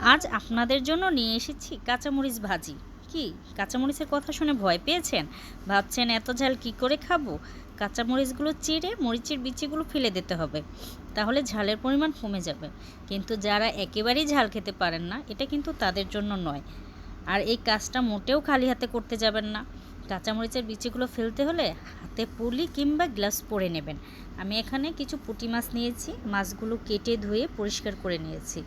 আজ আপনাদের জন্য নিয়ে এসেছি কাঁচামরিচ ভাজি। কি? কাঁচামরিচের কথা শুনে ভয় পেয়েছেন? ভাবছেন এত ঝাল কি করে খাব? কাঁচামরিচগুলো চিড়ে মরিচের বিচিগুলো ফেলে দিতে হবে। তাহলে ঝালের পরিমাণ কমে যাবে। কিন্তু যারা একেবারেই ঝাল খেতে পারেন না, এটা কিন্তু তাদের জন্য নয়। আর এই কাজটা মোটেও খালি হাতে করতে যাবেন না। কাঁচামরিচের বিচিগুলো ফেলতে হলে হাতে পুলি কিংবা গ্লাস পরে নেবেন। আমি এখানে কিছু পুঁটি মাছ নিয়েছি। মাছগুলো কেটে ধুয়ে পরিষ্কার করে নিয়েছি।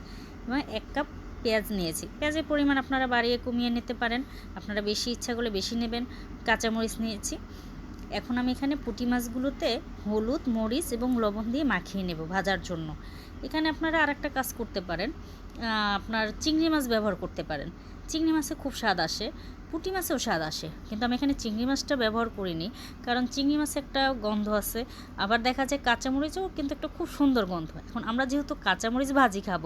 এবং এক কাপ পেঁয়াজ নিয়েছি। পেঁয়াজের পরিমাণ আপনারা বাড়িয়ে কমিয়ে নিতে পারেন। আপনারা বেশি ইচ্ছা করলে বেশি নেবেন। কাঁচামরিচ নিয়েছি। এখন আমি এখানে পুঁটি মাছগুলোতে হলুদ, মরিচ এবং লবণ দিয়ে মাখিয়ে নেব ভাজার জন্য। এখানে আপনারা আর একটা কাজ করতে পারেন। আপনার চিংড়ি মাছ ব্যবহার করতে পারেন। চিংড়ি মাছে খুব স্বাদ আসে, পুঁটি মাছেও স্বাদ আসে। কিন্তু আমি এখানে চিংড়ি মাছটা ব্যবহার করিনি, কারণ চিংড়ি মাছে একটা গন্ধ আছে। আবার দেখা যায় কাঁচামরিচও কিন্তু একটা খুব সুন্দর গন্ধ। এখন আমরা যেহেতু কাঁচামরিচ ভাজি খাব,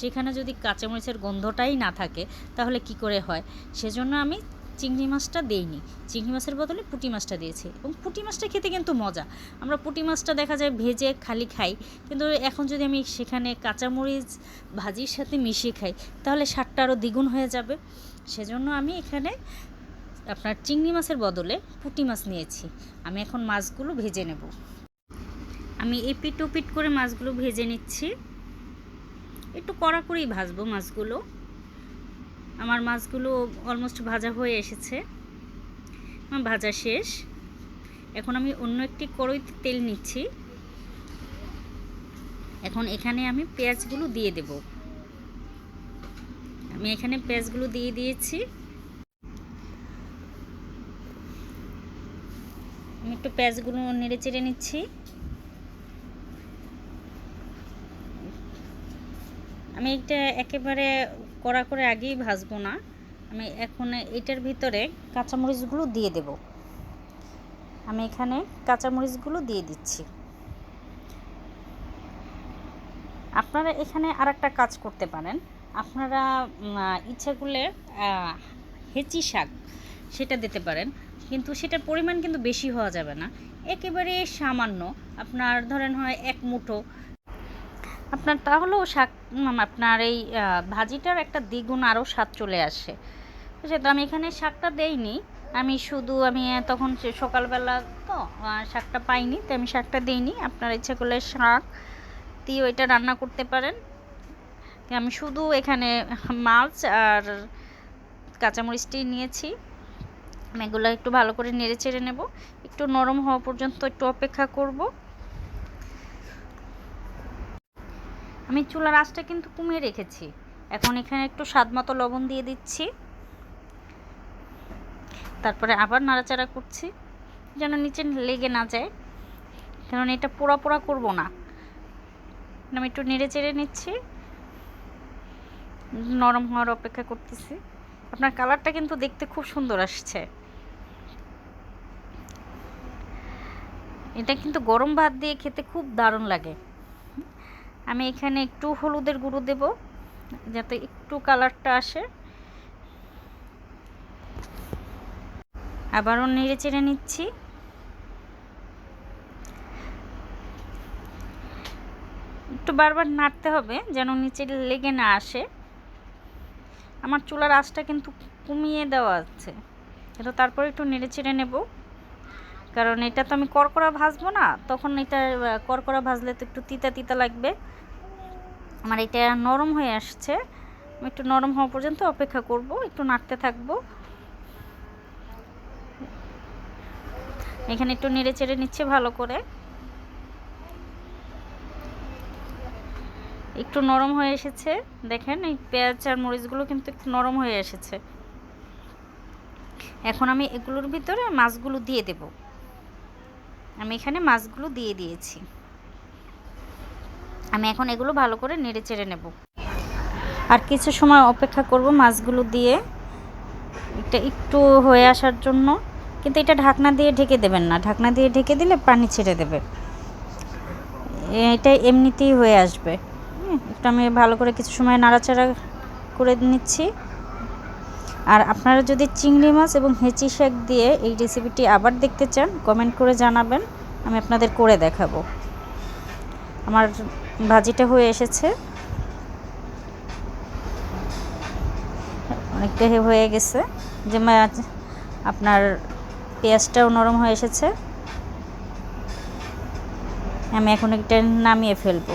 সেখানে যদি কাঁচামরিচের গন্ধটাই না থাকে, তাহলে কি করে হয়? সেজন্য আমি চিংড়ি মাছটা দেইনি। চিংড়ি মাছের বদলে পুঁটি মাছটা দিয়েছি। এবং পুঁটি মাছটা খেতে কিন্তু মজা। আমরা পুঁটি মাছটা দেখা যায় ভেজে খালি খাই। কিন্তু এখন যদি আমি সেখানে কাঁচামরিচ, ভাজির সাথে মিশিয়ে খাই, তাহলে স্বাদটা আরও দ্বিগুণ হয়ে যাবে। সেজন্য আমি এখানে আপনার চিংড়ি মাছের বদলে পুঁটি মাছ নিয়েছি। আমি এখন মাছগুলো ভেজে নেব। আমি এপিট ওপিট করে মাছগুলো ভেজে নিচ্ছি। একটু কড়া করেই ভাজবো মাছগুলো। আমার মাছগুলো অলমোস্ট ভাজা হয়ে এসেছে। আমার ভাজা শেষ। এখন আমি অন্য একটি কড়াইতে তেল নিচ্ছি। এখন এখানে আমি পেঁয়াজগুলো দিয়ে দেব। আমি এখানে পেঁয়াজগুলো দিয়ে দিয়েছি। আমি একটু পেঁয়াজগুলো নেড়ে চেড়ে নিচ্ছি। আমি এটা একেবারে কড়া করে আগেই ভাজবো না। আমি এখন এটার ভিতরে কাঁচামরিচগুলো দিয়ে দেব। আমি এখানে কাঁচামরিচগুলো দিয়ে দিচ্ছি। আপনারা এখানে আর একটা কাজ করতে পারেন। আপনারা ইচ্ছা করলে হেঁচি শাক সেটা দিতে পারেন। কিন্তু সেটার পরিমাণ কিন্তু বেশি হওয়া যাবে না। একেবারে সামান্য। আপনার ধরেন হয় এক মুঠো আপনার তাহলেও শাক আপনার এই ভাজিটার একটা দ্বিগুণ আরও স্বাদ চলে আসে। সেটা আমি এখানে শাকটা দেইনি। আমি শুধু, আমি তখন সকালবেলা তো শাকটা পাইনি, তো আমি শাকটা দিইনি। আপনার ইচ্ছা করলে শাক দিয়ে ওইটা রান্না করতে পারেন। আমি শুধু এখানে মাছ আর কাঁচামরিচটি নিয়েছি। আমি এগুলো একটু ভালো করে নেড়ে চেড়ে নেব। একটু নরম হওয়া পর্যন্ত একটু অপেক্ষা করব। আমি চুলার আঁচটা কিন্তু কমিয়ে রেখেছি। এখন এখানে একটু স্বাদ মতো লবণ দিয়ে দিচ্ছি। তারপরে আবার নাড়াচাড়া করছি, যেন নিচে লেগে না যায়। কারণ এটা পোড়া পোড়া করব না। আমি একটু নেড়ে চেড়ে নিচ্ছি। নরম হওয়ার অপেক্ষা করতেছি। আপনার কালারটা কিন্তু দেখতে খুব সুন্দর আসছে। এটা কিন্তু গরম ভাত দিয়ে খেতে খুব দারুণ লাগে। আমি এখানে একটু হলুদের গুঁড়ো দেব, যাতে একটু কালারটা আসে। আবারও নেড়ে চেড়ে নিচ্ছি। একটু বারবার নাড়তে হবে যেন নিচে লেগে না আসে। আমার চুলার আঁচটা কিন্তু কমিয়ে দেওয়া আছে। তারপর একটু নেড়ে চেড়ে নেব। কারণ এটা তো আমি করকরা ভাজবো না, তখন এটা করকরা ভাজলে তো একটু তিতা তিতা লাগবে। আমার এটা নরম হয়ে আসছে, আমি একটু নরম হওয়া পর্যন্ত অপেক্ষা করব, একটু নাড়তে থাকব। এখানে একটু নেড়ে চেড়ে নিচ্ছে ভালো করে। একটু নরম হয়ে এসেছে, দেখেন এই পেঁয়াজ আর মরিচগুলো কিন্তু একটু নরম হয়ে এসেছে। এখন আমি এগুলোর ভিতরে মাছগুলো দিয়ে দেব। আমি এখানে মাছগুলো দিয়ে দিয়েছি। আমি এখন এগুলো ভালো করে নেড়ে চেড়ে নেব। আর কিছু সময় অপেক্ষা করব মাছগুলো দিয়ে। এটা একটু হয়ে আসার জন্য। কিন্তু এটা ঢাকনা দিয়ে ঢেকে দেবেন না। ঢাকনা দিয়ে ঢেকে দিলে পানি ছেড়ে দেবে। এটা এমনিতেই হয়ে আসবে। একটু আমি ভালো করে কিছু সময় নাড়াচাড়া করে নিচ্ছি। আর আপনারা যদি চিংড়ি মাছ এবং হেঁচি শাক দিয়ে এই রেসিপিটি আবার দেখতে চান কমেন্ট করে জানাবেন, আমি আপনাদের করে দেখাবো। আমার ভাজিটা হয়ে এসেছে। অনেকটা হয়ে গেছে। যে আপনার পেঁয়াজটাও নরম হয়ে এসেছে। আমি এখন একটা নামিয়ে ফেলব।